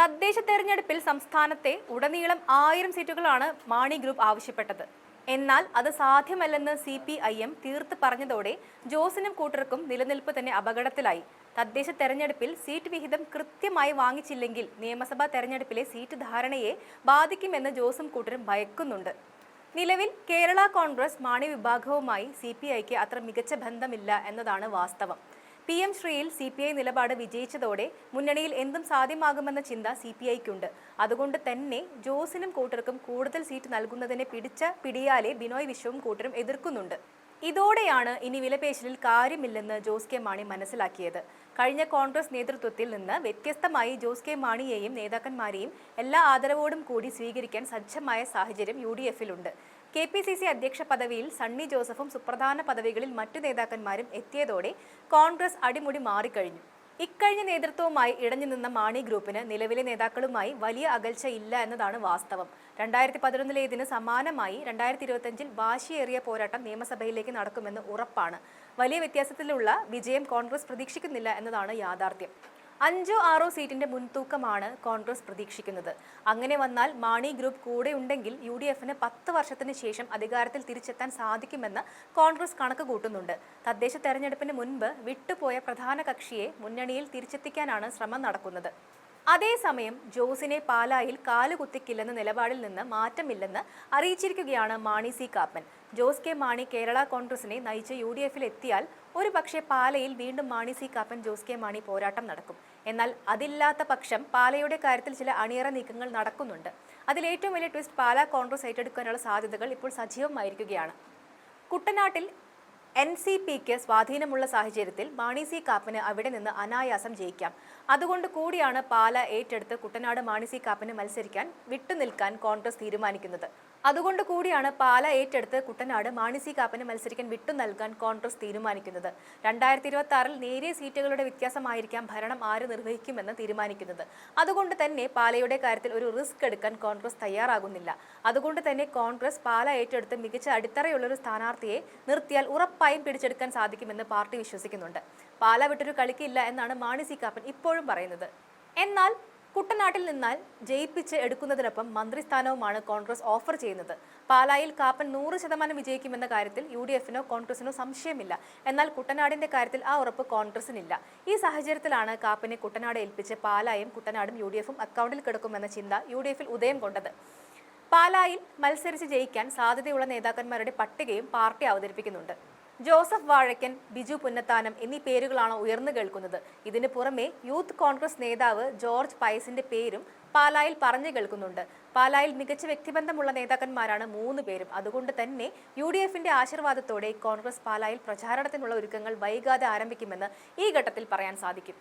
തദ്ദേശ തെരഞ്ഞെടുപ്പിൽ സംസ്ഥാനത്തെ ഉടനീളം ആയിരം സീറ്റുകളാണ് മാണി ഗ്രൂപ്പ് ആവശ്യപ്പെട്ടത്. എന്നാൽ അത് സാധ്യമല്ലെന്ന് സി പി ഐ എം തീർത്ത് പറഞ്ഞതോടെ ജോസിനും കൂട്ടർക്കും നിലനിൽപ്പ് തന്നെ അപകടത്തിലായി. തദ്ദേശ തെരഞ്ഞെടുപ്പിൽ സീറ്റ് വിഹിതം കൃത്യമായി വാങ്ങിച്ചില്ലെങ്കിൽ നിയമസഭാ തെരഞ്ഞെടുപ്പിലെ സീറ്റ് ധാരണയെ ബാധിക്കുമെന്ന് ജോസും കൂട്ടരും ഭയക്കുന്നുണ്ട്. നിലവിൽ കേരള കോൺഗ്രസ് മാണി വിഭാഗവുമായി സി പി ഐക്ക് അത്ര മികച്ച ബന്ധമില്ല എന്നതാണ് വാസ്തവം. പി എം ശ്രീയിൽ സി പി ഐ നിലപാട് വിജയിച്ചതോടെ മുന്നണിയിൽ എന്തും സാധ്യമാകുമെന്ന ചിന്ത സി പി ഐക്കുണ്ട്. അതുകൊണ്ട് തന്നെ ജോസിനും കൂട്ടർക്കും കൂടുതൽ സീറ്റ് നൽകുന്നതിനെ പിടിച്ച പിടിയാലെ ബിനോയ് വിശ്വവും കൂട്ടരും എതിർക്കുന്നുണ്ട്. ഇതോടെയാണ് ഇനി വിലപേശലിൽ കാര്യമില്ലെന്ന് ജോസ് കെ മാണി മനസ്സിലാക്കിയത്. കഴിഞ്ഞ കോൺഗ്രസ് നേതൃത്വത്തിൽ നിന്ന് വ്യത്യസ്തമായി ജോസ് കെ മാണിയെയും നേതാക്കന്മാരെയും എല്ലാ ആദരവോടും കൂടി സ്വീകരിക്കാൻ സജ്ജമായ സാഹചര്യം യു ഡി എഫിലുണ്ട് കെ പി സി സി അധ്യക്ഷ പദവിയിൽ സണ്ണി ജോസഫും സുപ്രധാന പദവികളിൽ മറ്റു നേതാക്കന്മാരും എത്തിയതോടെ കോൺഗ്രസ് അടിമുടി മാറിക്കഴിഞ്ഞു. ഇക്കഴിഞ്ഞ നേതൃത്വവുമായി ഇടഞ്ഞു നിന്ന മാണി ഗ്രൂപ്പിന് നിലവിലെ നേതാക്കളുമായി വലിയ അകൽച്ച ഇല്ല എന്നതാണ് വാസ്തവം. രണ്ടായിരത്തി പതിനൊന്നിലെ ഇതിന് സമാനമായി രണ്ടായിരത്തി ഇരുപത്തിയഞ്ചിൽ വാശിയേറിയ പോരാട്ടം നിയമസഭയിലേക്ക് നടക്കുമെന്ന് ഉറപ്പാണ്. വലിയ വ്യത്യാസത്തിലുള്ള വിജയം കോൺഗ്രസ് പ്രതീക്ഷിക്കുന്നില്ല എന്നതാണ് യാഥാർത്ഥ്യം. അഞ്ചോ ആറോ സീറ്റിന്റെ മുൻതൂക്കമാണ് കോൺഗ്രസ് പ്രതീക്ഷിക്കുന്നത്. അങ്ങനെ വന്നാൽ മാണി ഗ്രൂപ്പ് കൂടെ ഉണ്ടെങ്കിൽ യു ഡി എഫിന് പത്ത് വർഷത്തിന് ശേഷം അധികാരത്തിൽ തിരിച്ചെത്താൻ സാധിക്കുമെന്ന് കോൺഗ്രസ് കണക്ക് കൂട്ടുന്നുണ്ട്. തദ്ദേശ തെരഞ്ഞെടുപ്പിന് മുൻപ് വിട്ടുപോയ പ്രധാന കക്ഷിയെ മുന്നണിയിൽ തിരിച്ചെത്തിക്കാനാണ് ശ്രമം നടക്കുന്നത്. അതേസമയം ജോസിനെ പാലായിൽ കാലുകുത്തിക്കില്ലെന്ന നിലപാടിൽ നിന്ന് മാറ്റമില്ലെന്ന് അറിയിച്ചിരിക്കുകയാണ് Mani C Kappan. Jose K Mani Kerala കോൺഗ്രസിനെ നയിച്ച് യു ഡി എഫിൽ എത്തിയാൽ ഒരു പക്ഷേ പാലയിൽ വീണ്ടും Mani C Kappan Jose K Mani പോരാട്ടം നടക്കും. എന്നാൽ അതില്ലാത്ത പക്ഷം പാലയുടെ കാര്യത്തിൽ ചില അണിയറ നീക്കങ്ങൾ നടക്കുന്നുണ്ട്. അതിലേറ്റവും വലിയ ട്വിസ്റ്റ് പാലാ കോൺഗ്രസ് ഏറ്റെടുക്കാനുള്ള സാധ്യതകൾ ഇപ്പോൾ സജീവമായിരിക്കുകയാണ്. കുട്ടനാട്ടിൽ എൻ സി പിക്ക് സ്വാധീനമുള്ള സാഹചര്യത്തിൽ മാണി സി കാപ്പന് അവിടെ നിന്ന് അനായാസം ജയിക്കാം. അതുകൊണ്ട് കൂടിയാണ് പാല ഏറ്റെടുത്ത് കുട്ടനാട് മാണി സി കാപ്പന് മത്സരിക്കാൻ വിട്ടുനിൽക്കാൻ കോൺഗ്രസ് തീരുമാനിക്കുന്നത്. അതുകൊണ്ട് കൂടിയാണ് പാല ഏറ്റെടുത്ത് കുട്ടനാട് മാണി സി കാപ്പന് മത്സരിക്കാൻ വിട്ടു നൽകാൻ കോൺഗ്രസ് തീരുമാനിക്കുന്നത്. രണ്ടായിരത്തി ഇരുപത്തി ആറിൽ നേരിയ സീറ്റുകളുടെ വ്യത്യാസമായിരിക്കാം ഭരണം ആര് നിർവഹിക്കുമെന്ന് തീരുമാനിക്കുന്നത്. അതുകൊണ്ട് തന്നെ പാലയുടെ കാര്യത്തിൽ ഒരു റിസ്ക് എടുക്കാൻ കോൺഗ്രസ് തയ്യാറാകുന്നില്ല. അതുകൊണ്ട് തന്നെ കോൺഗ്രസ് പാല ഏറ്റെടുത്ത് മികച്ച അടിത്തറയുള്ള ഒരു സ്ഥാനാർത്ഥിയെ നിർത്തിയാൽ ഉറപ്പായും പിടിച്ചെടുക്കാൻ സാധിക്കുമെന്ന് പാർട്ടി വിശ്വസിക്കുന്നുണ്ട്. പാല വിട്ടൊരു കളിക്കില്ല എന്നാണ് മാണി സി കാപ്പൻ ഇപ്പോഴും പറയുന്നത്. എന്നാൽ കുട്ടനാട്ടിൽ നിന്നാൽ ജയിപ്പിച്ച് എടുക്കുന്നതിനൊപ്പം മന്ത്രിസ്ഥാനവുമാണ് കോൺഗ്രസ് ഓഫർ ചെയ്യുന്നത്. പാലായിൽ കാപ്പൻ നൂറ് ശതമാനം വിജയിക്കുമെന്ന കാര്യത്തിൽ യു ഡി എഫിനോ കോൺഗ്രസിനോ സംശയമില്ല. എന്നാൽ കുട്ടനാടിന്റെ കാര്യത്തിൽ ആ ഉറപ്പ് കോൺഗ്രസിനില്ല. ഈ സാഹചര്യത്തിലാണ് കാപ്പനെ കുട്ടനാട് ഏൽപ്പിച്ച് പാലായും കുട്ടനാടും യു ഡി എഫും അക്കൗണ്ടിൽ കിടക്കുമെന്ന ചിന്ത യു ഡി എഫിൽ ഉദയം കൊണ്ടത്. പാലായിൽ മത്സരിച്ച് ജയിക്കാൻ സാധ്യതയുള്ള നേതാക്കന്മാരുടെ പട്ടികയും പാർട്ടി അവതരിപ്പിക്കുന്നുണ്ട്. ജോസഫ് വാഴക്കൻ ബിജു പുന്നത്താനം എന്നീ പേരുകളാണ് ഉയർന്നു കേൾക്കുന്നത്. ഇതിനു പുറമെ യൂത്ത് കോൺഗ്രസ് നേതാവ് ജോർജ് പയസിന്റെ പേരും പാലായിൽ പറഞ്ഞു കേൾക്കുന്നുണ്ട്. പാലായിൽ മികച്ച വ്യക്തിബന്ധമുള്ള നേതാക്കന്മാരാണ് മൂന്ന് പേരും. അതുകൊണ്ട് തന്നെ യു ഡി എഫിന്റെ ആശീർവാദത്തോടെ കോൺഗ്രസ് പാലായിൽ പ്രചാരണത്തിനുള്ള ഒരുക്കങ്ങൾ വൈകാതെ ആരംഭിക്കുമെന്ന് ഈ ഘട്ടത്തിൽ പറയാൻ സാധിക്കും.